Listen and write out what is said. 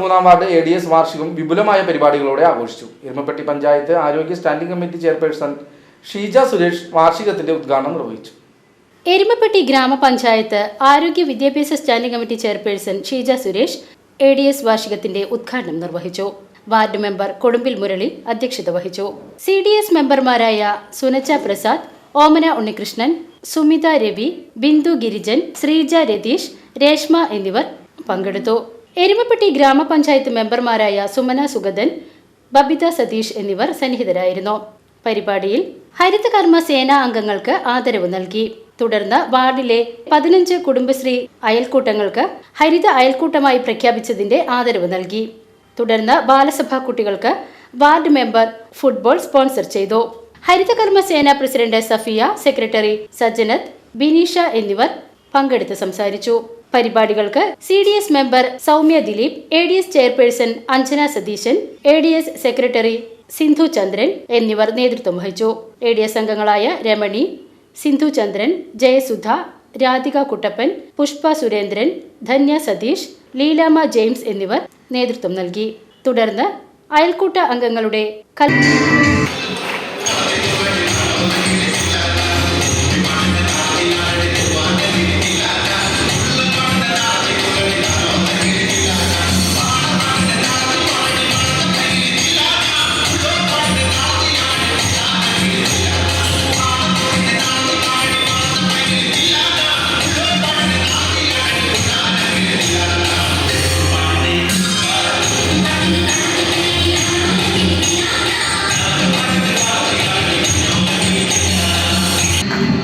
മൂന്നാം ward A D S വാർഷികം വിപുലമായ പരിപാടികളോടെ ആഘോഷിച്ചു. എരുമപ്പെട്ടി പഞ്ചായത്ത് ആരോഗ്യ standing committee chairperson Sheeja Suresh വാർഷികത്തിന്റെ ഉദ്ഘാടനം നിർവഹിച്ചു. എരുമപ്പെട്ടി ഗ്രാമപഞ്ചായത്ത് ആരോഗ്യ വിദ്യാഭ്യാസ standing committee chairperson Sheeja Suresh A D S വാർഷികത്തിന്റെ ഉദ്ഘാടനം നിർവഹിച്ചു. വാർഡ് മെമ്പർ കൊടുമ്പിൽ മുരളി അധ്യക്ഷത വഹിച്ചു. സി ഡി എസ് മെമ്പർമാരായ സുനച്ച പ്രസാദ് ഓമന ഉണ്ണികൃഷ്ണൻ സുമിത രവി ബിന്ദു ഗിരിജൻ ശ്രീജ രതീഷ് രേഷ്മ എന്നിവർ പങ്കെടുത്തു. എരുമപ്പെട്ടി ഗ്രാമപഞ്ചായത്ത് മെമ്പർമാരായ സുമന സുഗതൻ ബബിത സതീഷ് എന്നിവർ സന്നിഹിതരായിരുന്നു. പരിപാടിയിൽ ഹരിതകർമ്മ സേനാ അംഗങ്ങൾക്ക് ആദരവ് നൽകി. തുടർന്ന് വാർഡിലെ പതിനഞ്ച് കുടുംബശ്രീ അയൽക്കൂട്ടങ്ങൾക്ക് ഹരിത അയൽക്കൂട്ടമായി പ്രഖ്യാപിച്ചതിന്റെ ആദരവ് നൽകി. തുടർന്ന് ബാലസഭാ കുട്ടികൾക്ക് വാർഡ് മെമ്പർ ഫുട്ബോൾ സ്പോൺസർ ചെയ്തു. ഹരിതകർമ്മ സേനാ പ്രസിഡന്റ് സഫിയ സെക്രട്ടറി സജ്ജനത് ബിനീഷ എന്നിവർ പങ്കെടുത്ത് സംസാരിച്ചു. പരിപാടികൾക്ക് C D S member Soumya Dileep A D S chairperson Anjana Satheeshan A D S secretary Sindhu Chandran എന്നിവർ നേതൃത്വം വഹിച്ചു. എ ഡി എസ് അംഗങ്ങളായ രമണി സിന്ധു ചന്ദ്രൻ ജയസുധ രാധിക കുട്ടപ്പൻ പുഷ്പ സുരേന്ദ്രൻ ധന്യ സതീഷ് ലീലാമ ജെയിംസ് എന്നിവർ നേതൃത്വം നൽകി. തുടർന്ന് അയൽക്കൂട്ട അംഗങ്ങളുടെ കൽ